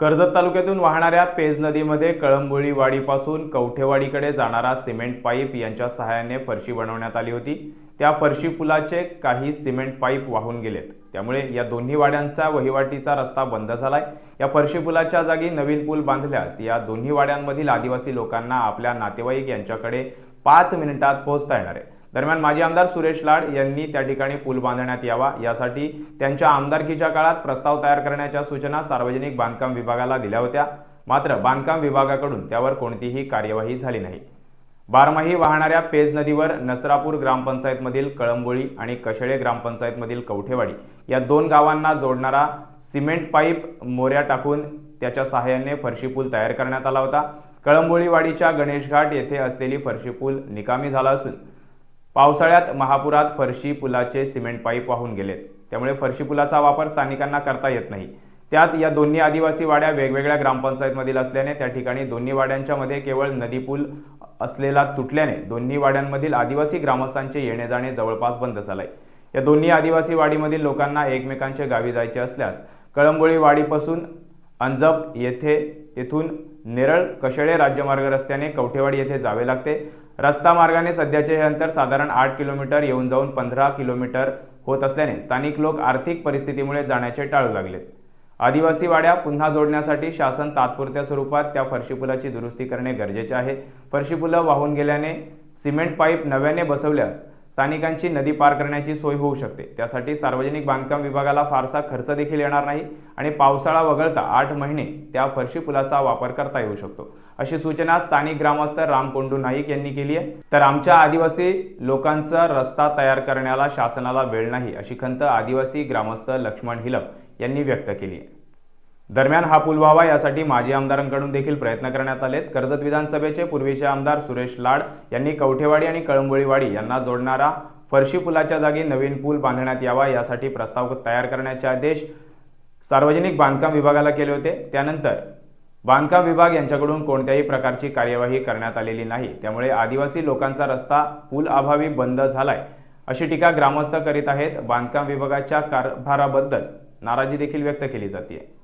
कर्जत तालुक्यातून वाहणाऱ्या पेज नदीमध्ये कळंबोळी वाडीपासून कवठेवाडीकडे जाणारा सिमेंट पाईप यांच्या सहाय्याने फरशी बनवण्यात आली होती. त्या फरशी पुलाचे काही सिमेंट पाईप वाहून गेलेत. त्यामुळे या दोन्ही वाड्यांचा वहिवाटीचा रस्ता बंद झालाय. या फरशी पुलाच्या जागी नवीन पूल बांधल्यास या दोन्ही वाड्यांमधील आदिवासी लोकांना आपल्या नातेवाईक यांच्याकडे पाच मिनिटात पोहोचता येणार आहे. दरम्यान माजी आमदार सुरेश लाड यांनी त्या ठिकाणी पूल बांधण्यात यावा. यासाठी त्यांच्या आमदारकीच्या काळात प्रस्ताव तयार करण्याच्या सूचना सार्वजनिक बांधकाम विभागाला दिल्या होत्या. मात्र बांधकाम विभागाकडून त्यावर कोणतीही कार्यवाही झाली नाही. बारमाही वाहणाऱ्या पेज नदीवर नसरापूर ग्रामपंचायतमधील कळंबोळी आणि कशेळे ग्रामपंचायतमधील कवठेवाडी या दोन गावांना जोडणारा सिमेंट पाईप मोऱ्या टाकून त्याच्या सहाय्याने फरशी पूल तयार करण्यात आला होता. कळंबोळीवाडीच्या गणेशघाट येथे असलेली फरशी पूल निकामी झाला असून पावसाळ्यात महापुरात फरशी पुलाचे सिमेंट पाईप वाहून गेलेत. त्यामुळे फरशी पुलाचा वापर स्थानिकांना करता येत नाही. त्यात या दोन्ही आदिवासी वाड्या वेगवेगळ्या ग्रामपंचायतमधील असल्याने त्या ठिकाणी दोन्ही वाड्यांच्या मध्ये केवळ नदी पूल असलेला तुटल्याने दोन्ही वाड्यांमधील आदिवासी ग्रामस्थांचे येणे जाणे जवळपास बंद झालंय. या दोन्ही आदिवासी वाडीमधील लोकांना एकमेकांच्या गावी जायचे असल्यास कळंबोळी वाडीपासून अंजप येथे येथून नेरळ कशेळे राज्यमार्ग रस्त्याने कवठेवाडी येथे जावे लागते. रस्ता मार्गाने सध्याचे हे अंतर साधारण आठ किलोमीटर येऊन जाऊन पंधरा किलोमीटर होत असल्याने स्थानिक लोक आर्थिक परिस्थितीमुळे जाण्याचे टाळू लागलेत आदिवासी वाड्या पुन्हा जोडण्यासाठी शासन तात्पुरत्या स्वरूपात त्या फरशी पुलाची दुरुस्ती करणे गरजेचे आहे. फरशी पुलं वाहून गेल्याने सिमेंट पाईप नव्याने बसवल्यास स्थानिकांची नदी पार करण्याची सोय होऊ शकते. त्यासाठी सार्वजनिक बांधकाम विभागाला फारसा खर्च देखील येणार नाही आणि पावसाळा वगळता आठ महिने त्या फरशी पुलाचा वापर करता येऊ शकतो. अशी सूचना स्थानिक ग्रामस्थ रामकोंडू नाईक यांनी केली आहे. तर आमच्या आदिवासी लोकांचा रस्ता तयार करण्याला शासनाला वेळ नाही अशी खंत आदिवासी ग्रामस्थ लक्ष्मण हिलप यांनी व्यक्त केली आहे. दरम्यान हा पूल व्हावा यासाठी माजी आमदारांकडून देखील प्रयत्न करण्यात आलेत. कर्जत विधानसभेचे पूर्वीचे आमदार सुरेश लाड यांनी कवठेवाडी आणि कळंबोळीवाडी यांना जोडणारा फरशी पुलाच्या जागी नवीन पूल बांधण्यात यावा यासाठी प्रस्ताव तयार करण्याचे आदेश सार्वजनिक बांधकाम विभागाला केले होते. त्यानंतर बांधकाम विभाग यांच्याकडून कोणत्याही प्रकारची कार्यवाही करण्यात आलेली नाही. त्यामुळे आदिवासी लोकांचा रस्ता पूल अभावी बंद झालाय अशी टीका ग्रामस्थ करीत आहेत. बांधकाम विभागाच्या कारभाराबद्दल नाराजी देखील व्यक्त केली जाते